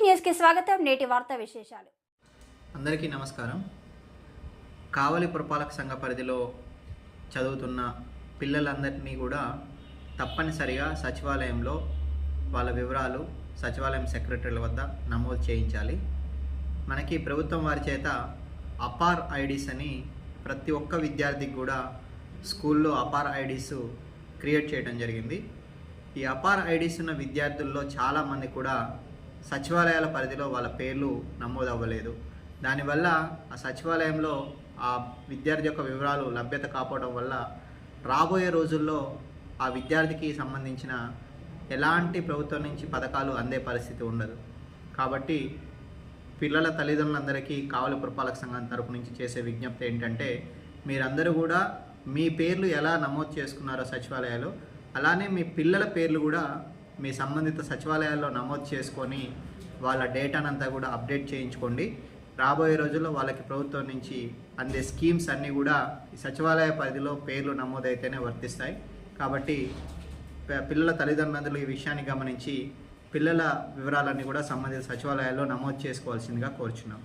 న్యూస్కి స్వాగతం. నేటి వార్తా విశేషాలు. అందరికీ నమస్కారం. కావలి పురపాలక సంఘ పరిధిలో చదువుతున్న పిల్లలందరినీ కూడా తప్పనిసరిగా సచివాలయంలో వాళ్ళ వివరాలు సచివాలయం సెక్రటరీల వద్ద నమోదు చేయించాలి. మనకి ప్రభుత్వం వారి చేత అపార్ ఐడీస్ అని ప్రతి ఒక్క విద్యార్థికి కూడా స్కూల్లో అపార్ ఐడీస్ క్రియేట్ చేయడం జరిగింది. ఈ అపార్ ఐడీస్ ఉన్న విద్యార్థుల్లో చాలామంది కూడా సచివాలయాల పరిధిలో వాళ్ళ పేర్లు నమోదు అవ్వలేదు దానివల్ల ఆ సచివాలయంలో ఆ విద్యార్థి యొక్క వివరాలు లభ్యత కాపోవడం వల్ల రాబోయే రోజుల్లో ఆ విద్యార్థికి సంబంధించిన ఎలాంటి ప్రభుత్వం నుంచి పథకాలు అందే పరిస్థితి ఉండదు. కాబట్టి పిల్లల తల్లిదండ్రులందరికీ కావలి పురపాలక సంఘం తరపు నుంచి చేసే విజ్ఞప్తి ఏంటంటే మీరందరూ కూడా మీ పేర్లు ఎలా నమోదు చేసుకున్నారో సచివాలయాలు అలానే మీ పిల్లల పేర్లు కూడా మీ సంబంధిత సచివాలయాల్లో నమోదు చేసుకొని వాళ్ళ డేటానంతా కూడా అప్డేట్ చేయించుకోండి. రాబోయే రోజుల్లో వాళ్ళకి ప్రభుత్వం నుంచి అందే స్కీమ్స్ అన్నీ కూడా ఈ సచివాలయ పరిధిలో పేర్లు నమోదైతేనే వర్తిస్తాయి. కాబట్టి పిల్లల తల్లిదండ్రులు ఈ విషయాన్ని గమనించి పిల్లల వివరాలన్నీ కూడా సంబంధిత సచివాలయాల్లో నమోదు చేసుకోవాల్సిందిగా కోరుచున్నాం.